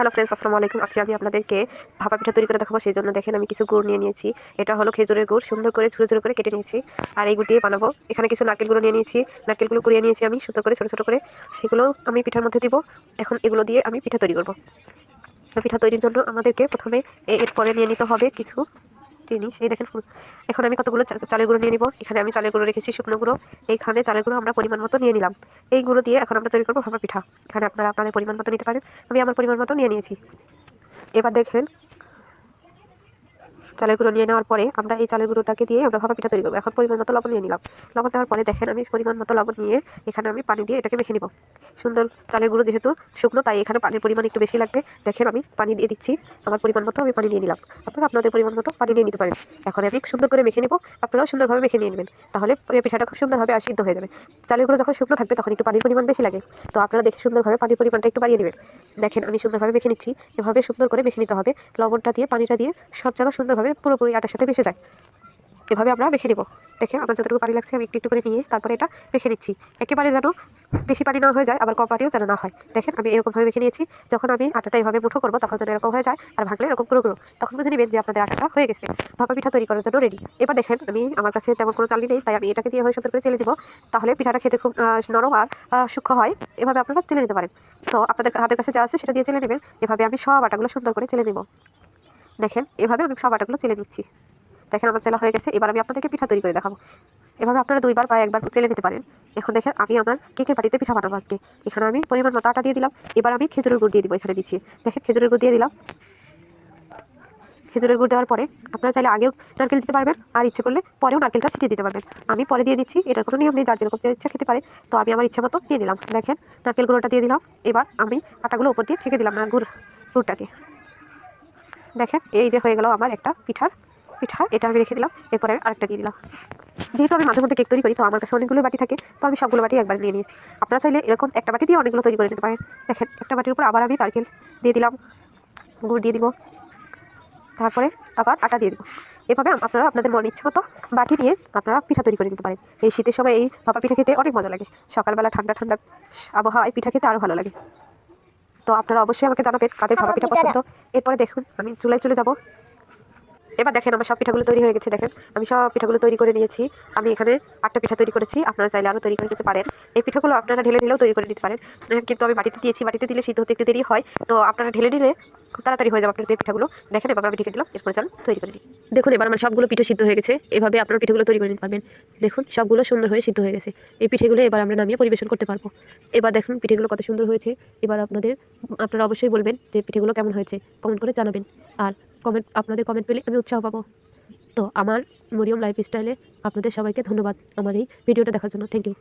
Hello friends আসসালামু আলাইকুম। আজকে আমি আপনাদেরকে ভাপা পিঠা তৈরি করে দেখাবো, সেই জন্য দেখেন আমি কিছু গুড় নিয়ে নিয়েছি। এটা হলো খেজুরের গুড়, সুন্দর করে ছোটো ছোটো করে কেটে নিয়েছি। আর এই গুড় দিয়ে বানাবো। এখানে কিছু নারকেলগুলো নিয়ে নিয়েছি। নারকেলগুলো কুড়িয়ে নিয়েছি আমি, সুন্দর করে, ছোটো ছোটো করে। সেগুলো আমি পিঠার মধ্যে দিব। এখন এগুলো দিয়ে আমি পিঠা তৈরি করব। পিঠা তৈরির জন্য আমাদেরকে প্রথমে এরপরে নিয়ে নিতে হবে কিছু জিনিস সেই দেখেন এখন আমি কতগুলো চালের গুঁড়ো নিয়ে নিব। এখানে আমি চালের গুঁড়ো রেখেছি, শুকনো গুঁড়ো। এইখানে চালের গুঁড়ো আমরা পরিমাণ মতো নিয়ে নিলাম। এই গুঁড়ো দিয়ে এখন আমরা তৈরি করব ভাপা পিঠা। এখানে আপনারা আপনাদের পরিমাণ মতো নিতে পারেন। আমি আমার পরিমাণ মতো নিয়ে নিয়েছি। এবার দেখেন চালের গুঁড়ো নিয়ে নেওয়ার পরে আমরা এই চালের গুঁড়োটাকে দিয়ে আমরা ভাপা পিঠা তৈরি করব। এখন পরিমাণ মতো লবণ নিয়ে নিলাম। লবণ দেওয়ার পরে দেখেন আমি পরিমাণ মতো লবণ নিয়ে এখানে আমি পানি দিয়ে এটাকে মেখে নিব। সুন্দর চালের গুঁড়ো যেহেতু শুকনো, তাই এখানে পানির পরিমাণ একটু বেশি লাগবে। দেখেন আমি পানি দিয়ে দিচ্ছি। আমার পরিমাণ মতো আমি পানি নিয়ে নিলাম। আপনারা আপনাদের পরিমাণ মতো পানি নিয়ে নিতে পারেন। এখন আমি সুন্দর করে মেখে নিব। আপনারাও সুন্দরভাবে মেখে নিয়ে নেবেন। তাহলে পিঠাটা খুব সুন্দরভাবে আর সিদ্ধ হয়ে যাবে। চালের গুঁড়ো যখন শুকনো থাকবে তখন একটু পানির পরিমাণ বেশি লাগে। তো আপনারা দেখে সুন্দরভাবে পানির পরিমাণটা একটু বাড়িয়ে নেবেন। দেখেন আমি সুন্দরভাবে মেখে নিচ্ছি। এভাবে সুন্দর করে মেখে নিতে হবে। লবণটা দিয়ে, পানিটা দিয়ে সব যেন সুন্দরভাবে পুরোপুরি আটার সাথে মিশে যায়। এভাবে আমরা মেখে নেব। দেখে আমার যতটুকু পানি লাগছে, আমি একটু একটু করে নিয়ে তারপরে এটা মেখে নিচ্ছি। একেবারে যেন বেশি পানি না হয়ে যায়, আবার কম পানিও যেন না হয়। দেখেন, আমি এরকমভাবে মেখে নিয়েছি। যখন আমি আটাটা এভাবে মুঠো করব, তখন যেন এরকম হয়ে যায়, আর ভাঙলে এরকম করে করো তখন বুঝে নেবেন যে আপনাদের আটাটা হয়ে গেছে। ভাপা পিঠা তৈরি করার জন্য রেডি এবার দেখেন, আমি আমার কাছে তেমন কোনো চালনি নেই, তাই আমি এটাকে দিয়ে হয়ে সুন্দর করে চেলে দিব তাহলে পিঠাটা খেতে খুব নরম আর সূক্ষ্ম হয়। এভাবে আপনারা চেলে নিতে পারেন। তো আপনাদের হাতের কাছে যা আছে সেটা দিয়ে চেলে নেবেন। এভাবে আমি সব আটাগুলো সুন্দর করে চেলে নেব। দেখেন, এভাবে আমি সব আটাগুলো চেলে নিচ্ছি দেখেন আমার চেলা হয়ে গেছে, এবার আমি আপনাদেরকে পিঠা তৈরি করে দেখাবো। এভাবে আপনারা দুইবার বা একবার চেলে নিতে পারেন। এখন দেখেন, আমি আমার কেকের বাটিতে পিঠা বানাবো আজকে। এখানে আমি পরিমাণ মতো আটা দিয়ে দিলাম। এবার আমি খেজুরের গুড় দিয়ে দিব এখানে দিচ্ছি। দেখেন, খেজুরের গুড় দিয়ে দিলাম। খেজুরের গুড় দেওয়ার পরে আপনারা চাইলে আগেও নারকেল দিতে পারবেন, আর ইচ্ছে করলে পরেও নারকেলটা ছিটিয়ে দিতে পারবেন। আমি পরে দিয়ে দিচ্ছি, এটার কোনো নিয়ম নেই, যার যেরকম ইচ্ছা খেতে পারে। তো আমি আমার ইচ্ছা মতো নিয়ে নিলাম। দেখেন, নারকেল গুঁড়োটা দিয়ে দিলাম। এবার আমি আটাগুলো উপর দিয়ে ঠেকে দিলাম না, গুড়, গুড়টাকে। দেখেন, এই যে হয়ে গেল আমার একটা পিঠার পিঠা, এটা আমি রেখে দিলাম, এরপরে আমি আরেকটা দিয়ে দিলাম। যেহেতু আমি মাঝে মধ্যে কেক তৈরি করি, তো আমার কাছে অনেকগুলো বাটি থাকে, তো আমি সবগুলো বাটি একবার নিয়ে নিয়েছি। আপনারা চাইলে এরকম একটা বাটি দিয়ে অনেকগুলো তৈরি করে নিতে পারেন। দেখেন, একটা বাটির উপর আবার আমি নারকেল দিয়ে দিলাম, গুড় দিয়ে দিব, তারপরে আবার আটা দিয়ে দিব। এভাবে আপনারা আপনাদের মন ইচ্ছে মতো বাটি নিয়ে আপনারা পিঠা তৈরি করে নিতে পারেন। এই শীতের সময় এই ভাপা পিঠা খেতে অনেক মজা লাগে। সকালবেলা ঠান্ডা ঠান্ডা আবহাওয়ায় পিঠা খেতে আরও ভালো লাগে। তো আপনারা অবশ্যই আমাকে জানাবেন কাদের ভাপা পিঠা পছন্দ। এরপরে দেখুন আমি চুলায় চলে যাব। এবার দেখেন আমার সব পিঠাগুলো তৈরি হয়ে গেছে দেখেন। আমি সব পিঠাগুলো তৈরি করে নিয়েছি। আমি এখানে আটটা পিঠা তৈরি করেছি। আপনারা চাইলে আরও তৈরি করে নিতে পারেন। এই পিঠাগুলো আপনারা ঢেলে ঢেলেও তৈরি করে নিতে পারেন। কিন্তু আমি বাড়িতে দিয়েছি। বাড়িতে দিলে সিদ্ধ হতে একটু দেরি হয়। তো আপনারা ঢেলে দিলে খুব তাড়াতাড়ি হয়ে যাবে আপনাদের পিঠাগুলো। দেখেন, এবার আমি ঢেকে দিলাম, এরপরে চলুন তৈরি করে দেখুন, এবার আমার সবগুলো পিঠে সিদ্ধ হয়ে গেছে। এভাবে আপনারা পিঠেগুলো তৈরি করে নিতে পারবেন। দেখুন, সবগুলো সুন্দর হয়ে সিদ্ধ হয়ে গেছে। এই পিঠেগুলো এবার আমরা নামিয়ে পরিবেশন করতে পারব। এবার দেখুন, পিঠেগুলো কত সুন্দর হয়েছে। এবার আপনাদের, আপনারা অবশ্যই বলবেন যে পিঠেগুলো কেমন হয়েছে। কমেন্ট করে জানাবেন। আর কমেন্ট, আপনাদের কমেন্ট পেলে আমি উৎসাহ পাবো। তো, আমার মরিয়ম লাইফ স্টাইলে আপনাদের সবাইকে ধন্যবাদ আমার এই ভিডিওটা দেখার জন্য। Thank you